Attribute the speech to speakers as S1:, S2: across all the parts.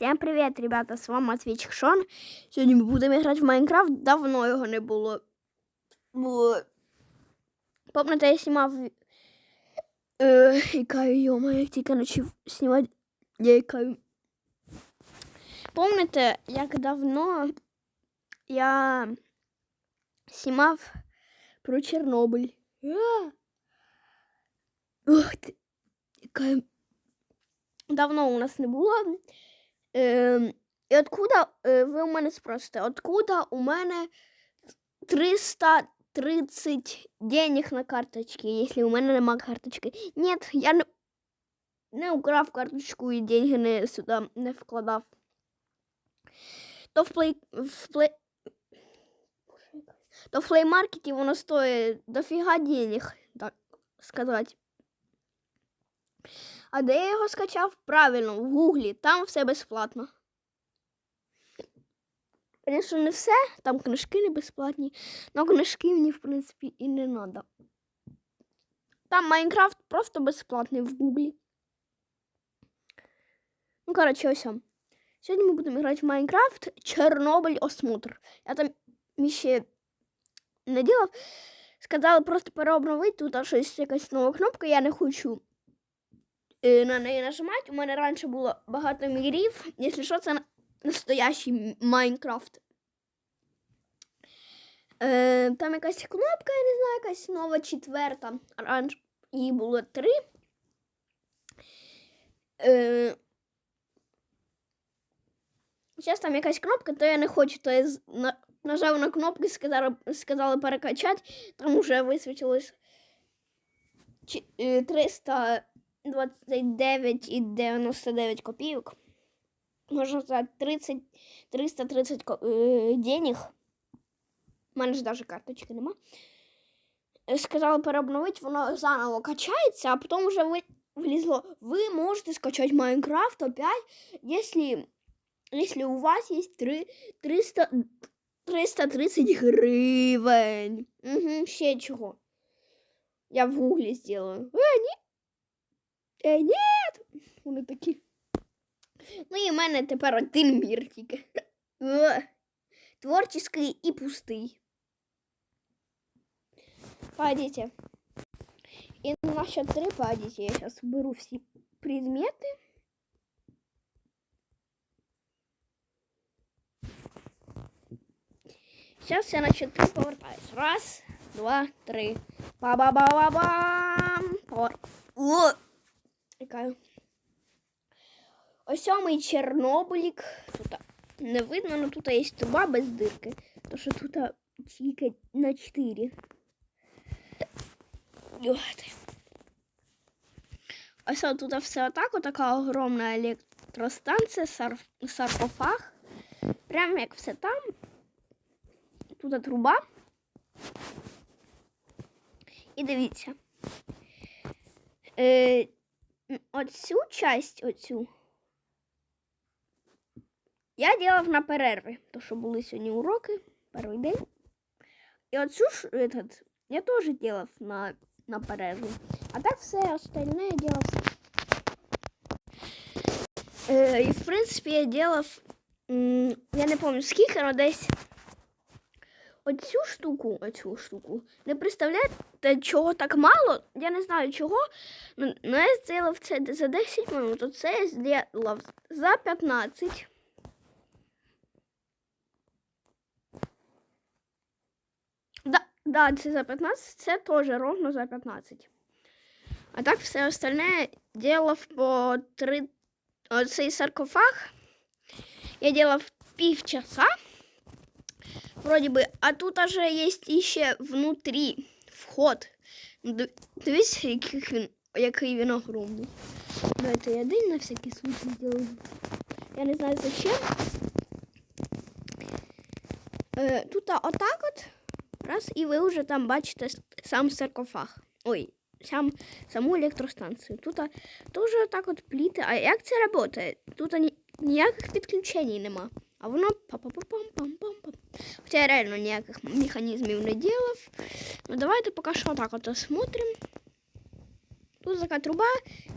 S1: Всем привет, ребята, с вами Матвейчик Шон. Сьогодні ми будемо грати в Майнкрафт. Давно його не було. Бо... Помните, я знімав. Е, ікаю, йома, як тільки почав знімати. Я ікаю. Помните, як давно я знімав про Чорнобиль. Ух ти. Ікаю. Давно у нас не було. Е, і откуда, е, ви у мене спросите, откуда у мене 330 денег на карточці, якщо у мене нема карточки? Ні, я не, не украв карточку і деньги не сюди не вкладав. То в плей, в плей, то в плеймаркеті воно стоїть дофіга денег, так сказати. А де я його скачав? Правильно, в гуглі, там все безплатно. Звісно, не все, там книжки не безплатні, але книжки мені, в принципі, і не треба. Там Майнкрафт просто безплатний в гуглі. Ну, коротше, ось. Сьогодні ми будемо грати в Майнкрафт Чорнобиль осмотр. Я там ще не ділав. Сказали просто переобновити, тут щось якась нова кнопка, я не хочу на неї нажимати. У мене раніше було багато мірів. Якщо що, це настоящий Майнкрафт. Е, там якась кнопка, я не знаю, якась нова четверта. Раніше її було три. Е, Зараз там якась кнопка, то я не хочу, то я на, нажав на кнопку, сказали, сказали перекачати, там вже висвітилось чи- е, 329,99 копійок. Можна сказати, 30, 330 ко- е, денег. У мене ж навіть карточки нема. Е, Сказали переобновити, воно заново качається, а потім вже влізло. Ви можете скачати Майнкрафт опять, якщо, якщо у вас є 3, 300, 330 гривень. Угу, ще чого. Я в гуглі сделаю. Е, ні. Е, ні. Вони такі. Ну і в мене тепер один мір тільки. Е, Творчий і пустий. Пойдите. И на счет три пойдите. Я сейчас беру все предметы. Сейчас я на счет три повертаюсь. Раз, два, три. Ба-ба-ба-ба-бам. Повер- О! Чекаю. Ось сьомий Чорнобилік. Тут не видно, але тут є труба без дирки. То що тут тільки на 4. От. Ось тут все отак, отака огромна електростанція, сар- саркофаг. Прямо як все там. Тут труба. І дивіться. Е, оцю часть, оцю. Я делав на перерві, то що були сьогодні уроки, перший день. І оцю ж этот, я теж делав на, на перерві. А так все остальне я делав. Е, і в принципі я делав, м, я не пам'ятаю скільки, але десь оцю штуку, оцю штуку. Не представляєте, чого так мало? Я не знаю чого. Ну, ну, я зробив це за 10 минут, а це я зробив за 15. Да, да, це за 15, це теж ровно за 15. А так все остальне делав по 3... Оцей саркофаг я делав півчаса. Вроде бы, а тут уже есть еще внутри вход. Дивись, який він, який він огромний. Давайте я один на всякий случай сделаю. Я не знаю зачем. Е, тут отак от. Раз, і ви вже там бачите сам саркофаг. Ой, сам, саму електростанцію. Тут теж отак от пліти. А як це працює? Тут ні, ніяких підключень нема. А воно па-па-па-пам-пам-пам-пам. Хоча я реально ніяких механізмів не делав. Ну давайте поки що так от осмотрим. Тут така труба,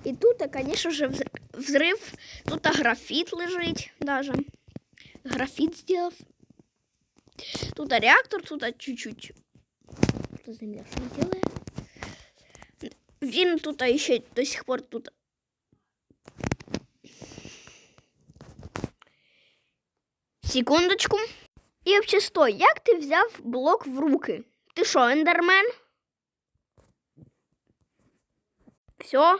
S1: і тут, звісно ж, вз- взрив. Тут графіт лежить даже. Графіт зробив. Тут реактор, тут чуть-чуть. Тут земля що робить? Він тут ще до сих пор тут. Секундочку. І взагалі, стой, як ти взяв блок в руки? Ти що, ендермен? Все.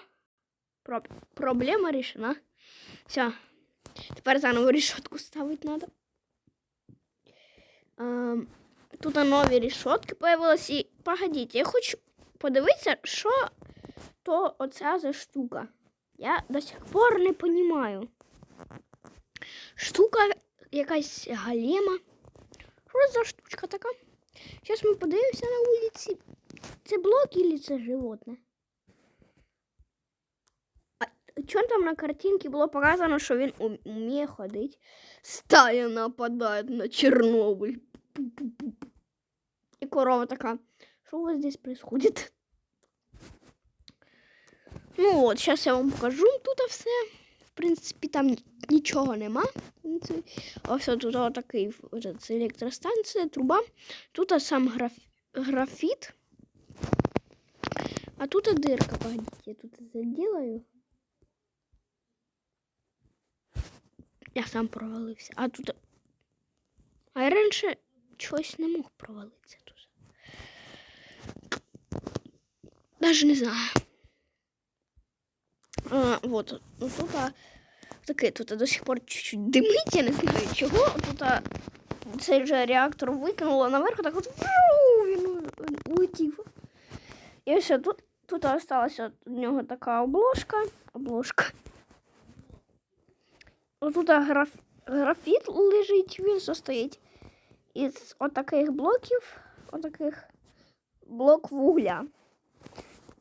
S1: Про... Проблема рішена. Все. Тепер заново решетку ставити треба. Ем, тут нові решетки появились. І погодіть, я хочу подивитися, що то оця за штука. Я до сих пор не розумію. Штука якась галема. Що за штучка така? Зараз ми подивимося на вулиці. Це блок или це животне? Чому там на картинці було показано, що він ум- вміє ходити? Стая нападає на Чорнобиль. І корова така. Що у вас здесь происходит? Ну от, зараз я вам покажу тут все. Принципі, там нічого нема. Ось тут такий це електростанція, труба. Тут сам граф... графіт. А тут дирка, погодите, я тут заделаю. Я сам провалився. А тут. А я раніше чогось не мог провалитися тут. Даже не знаю. А, вот, ну тут таке, тут до сих пор чуть-чуть димить, я не знаю чого. Тут цей же реактор викинуло наверх, так от він улетів. І все, тут, тут осталася у нього така обложка. Обложка. Тут граф, графіт лежить, він состоїть із отаких блоків, отаких блок вугля.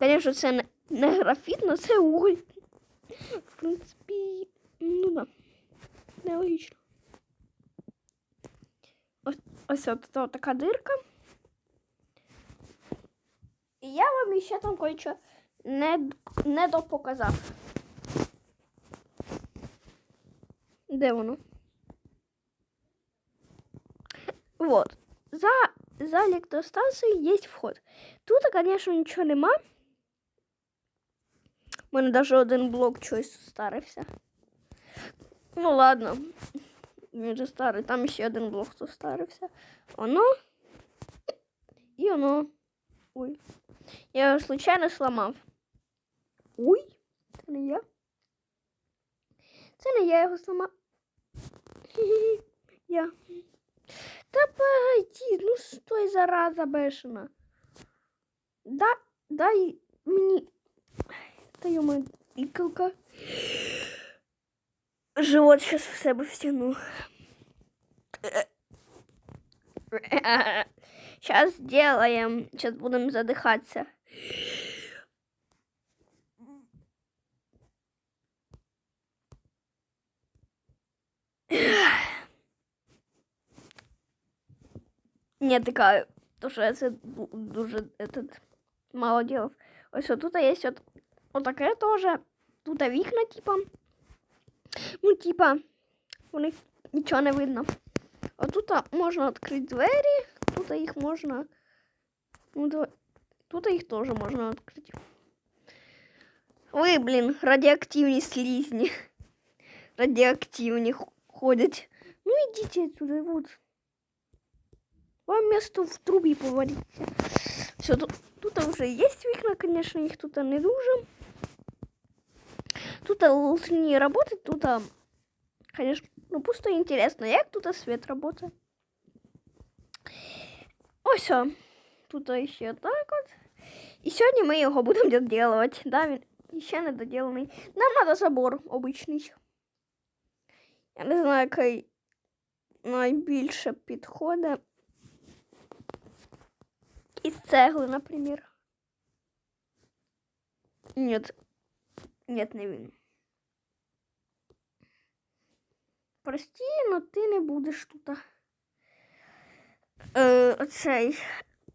S1: Звісно, це не графіт, але це уголь. В принципі, ну да. Нелогічно. Ось, ось от, тут така дирка. Я вам ще там кое-що не, не допоказав. Де воно? Вот. За, за електростанцією є вход. Тут, звісно, нічого нема. У мене навіть один блок чогось старився. Ну ладно. Він же старий. Там ще один блок старився. Оно. І воно. Ой. Я його случайно сломав. Ой, це не я. Це не я його сломав. Я. Та пойди, ну стой, зараза бешена. Да, дай мені. Та йома, ікалка. Живот сейчас в себе втяну. Сейчас сделаем. Сейчас будем задыхаться. Не така, то що я це ду- дуже этот, мало ділов. Ось тут є от, отаке теж. Тут вікна, типа. Ну, типа, у них нічого не видно. А тут можна відкрити двері, тут їх можна. Ну, давай. Тут їх теж можна відкрити. Ви, блін, радіоактивні слізні. Радіоактивні х- ходять. Ну, ідіть отсюда, вот. Вам место в трубі повариться. Все, тут, тут вже є вікна, конечно, їх тут не дуже. Тут лучше не работать, тут, а, конечно, ну просто интересно, як тут свет работает. Ось, о, тут ще так от. І сьогодні ми його будемо доделувати. Да, він ще не доділений. Нам треба забор обичний. Я не знаю, який найбільше підходить. Із цегли, наприклад. Нет. Нет, не він. Прости, но ти не будеш тут. Е, оцей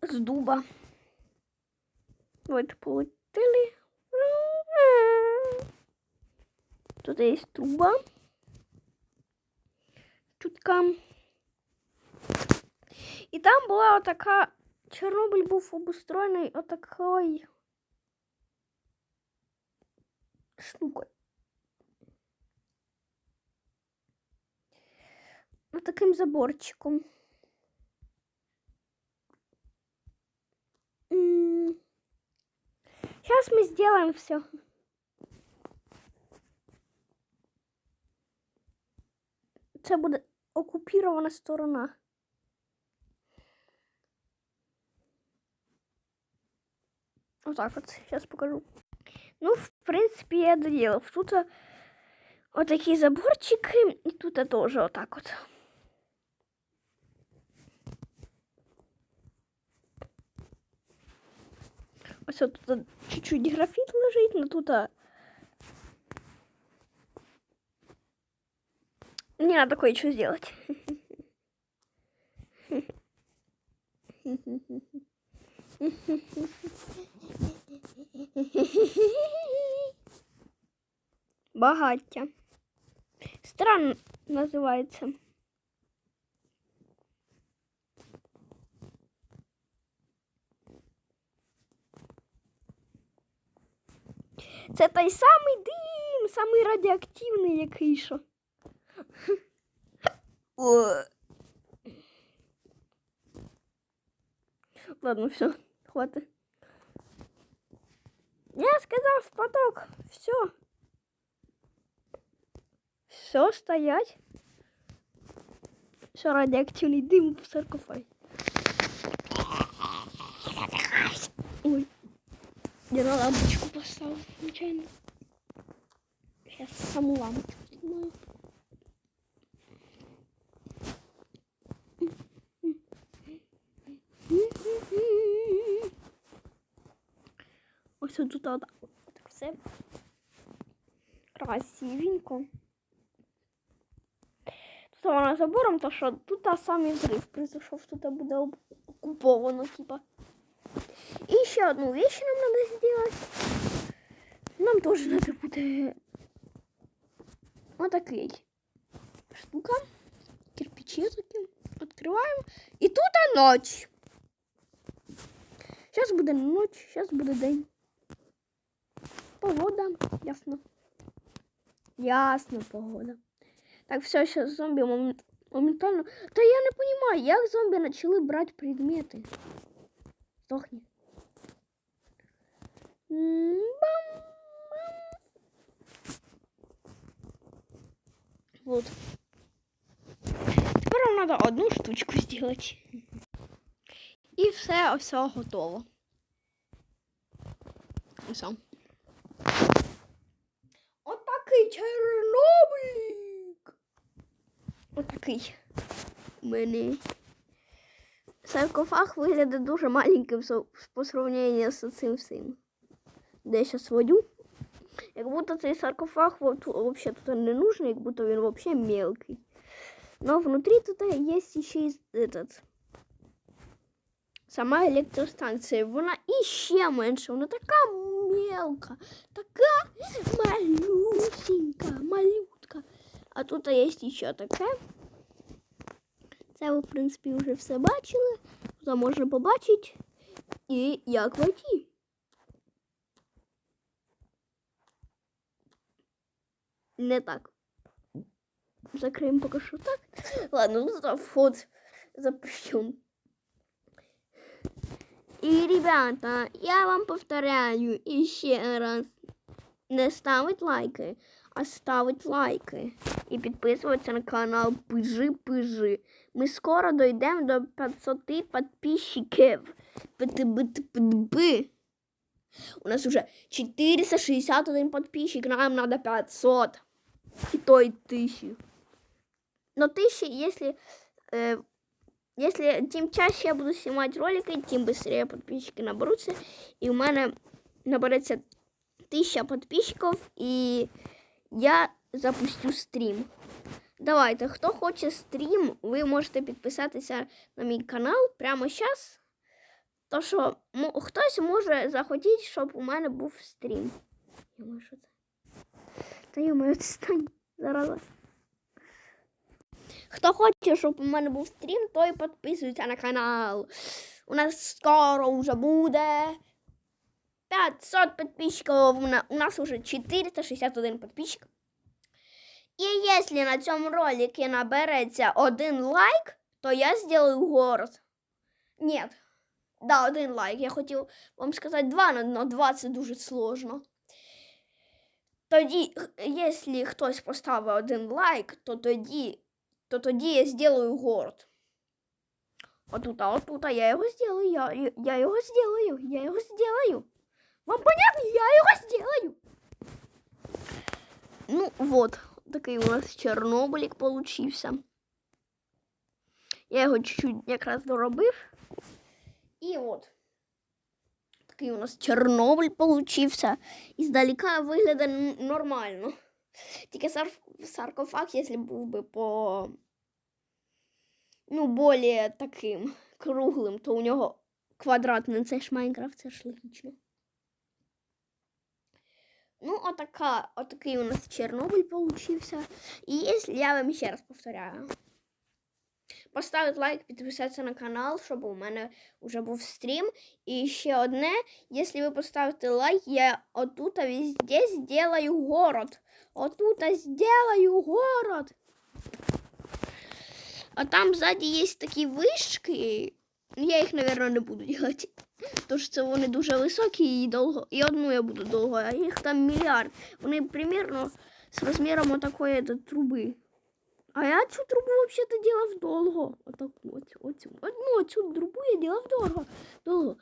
S1: з дуба. От полетіли. Тут є труба. Чутка. І там була отака. Чорнобиль був обустроєний отакою штукою. Отаким заборчиком. Сейчас мы сделаем все. Це буде окупірована сторона. Отак от, сейчас покажу. Ну, в принципе, я доделал. Тут а, вот такие заборчики, и тут а, тоже вот так вот. Ось от тут чуть-чуть графіт лежить, но тут. а, Мне надо кое-что сделать. Багаття. Странно називається. Це той самий дим, самий радіоактивний який що. Ладно, все, хватит. Я сказал в поток. Все. Все, стоять. Все, радиоактивный дым в саркофаге. Ой. Я на лампочку поставил случайно. Сейчас саму лампочку снимаю. Ось тут так все красивенько. Тут вона забором, то що тут та самий взрив произошов, тут буде об- окуповано, типа. І ще одну вещь нам надо сделать. Нам тоже надо буде отакий штука. Кирпичи такі. Открываем. І тут ночь. Сейчас буде ніч, сейчас буде день. Погода, ясно. Ясно, погода. Так, все, сейчас зомби момент- моментально. Та я не понимаю, як зомби почали брати предмети. Сдохни. Бам. Вот. Тепер нам треба одну штучку зробити. І все, все готово. Все. Отакий Чорнобилік. Отакий. У мене. Саркофаг виглядає дуже маленьким со- по сравнению з цим всім. Де я зараз водю. Як будто цей саркофаг вот, вообще тут не нужен, як будто він вообще мелкий. Но внутри тут есть еще и этот сама електростанція. Вона іще менша, вона така мелка, така малюсенька, малютка. А тут є ще таке. Це ви, в принципі, вже все бачили. Тут можна побачити і як войти. Не так. Закриємо поки що так. Ладно, ну за вход запущен. И, ребята, я вам повторяю еще раз. Не ставить лайки, а ставить лайки. І підписуватися на канал Пижи Пижи. Ми скоро дійдемо до 500 підписчиків. Пи-ти-би-ти-пи-би. У нас уже 461 подписчик, нам надо 500. И то и тысячи. Но тысячи, если, э, если тем чаще я буду снимать ролики, тем быстрее подписчики наберутся. И у меня наберется тысяча подписчиков, и я запустю стрім. Давайте, хто хоче стрім, ви можете підписатися на мій канал прямо зараз. То що хтось може захотіти, щоб у мене був стрім. Я можу це. Та йому відстань. Зараз. Хто хоче, щоб у мене був стрім, той підписується на канал. У нас скоро вже буде 500 підписчиків. У нас уже 461 підписчик. І якщо на цьому ролику набереться один лайк, то я сделаю город. Нет. Да, один лайк. Я хотів вам сказати два, але два це дуже сложно. Тоді, якщо хтось поставить один лайк, то тоді, то тоді я сделаю город. Отут, а отут, а я його сделаю, я, я його сделаю, я його сделаю. Вам понятно? Я його сделаю. Ну, вот, такий у нас Чорнобилік получився. Я його чуть-чуть якраз доробив. І от. Такий у нас Чорнобиль получився. І здалека виглядає нормально. Тільки сар- саркофаг, якщо був би по. Ну, более таким круглим, то у нього квадратний. Це ж Майнкрафт, це ж логічно. Ну, отака, отакий у нас Чорнобиль получився. Якщо я вам ще раз повторяю. Поставити лайк, підписатися на канал, щоб у мене вже був стрім. І ще одне, якщо ви поставите лайк, я отут везде сделаю город. Отут сделаю город. А там сзади є такі вишки. Я їх, мабуть, не буду делать. Тож це вони дуже високі і довго. І одну я буду довго, а їх там мільярд. Вони примерно з розміром отакої до труби. А я цю трубу взагалі делав довго. Отак, от, оцю. Одну цю трубу я делав довго. довго.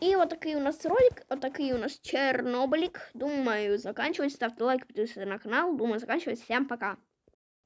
S1: І отакий у нас ролик, отакий у нас Чорнобилік. Думаю, заканчивать. Ставте лайк, підписуйтесь на канал. Думаю, заканчивать. Всем пока.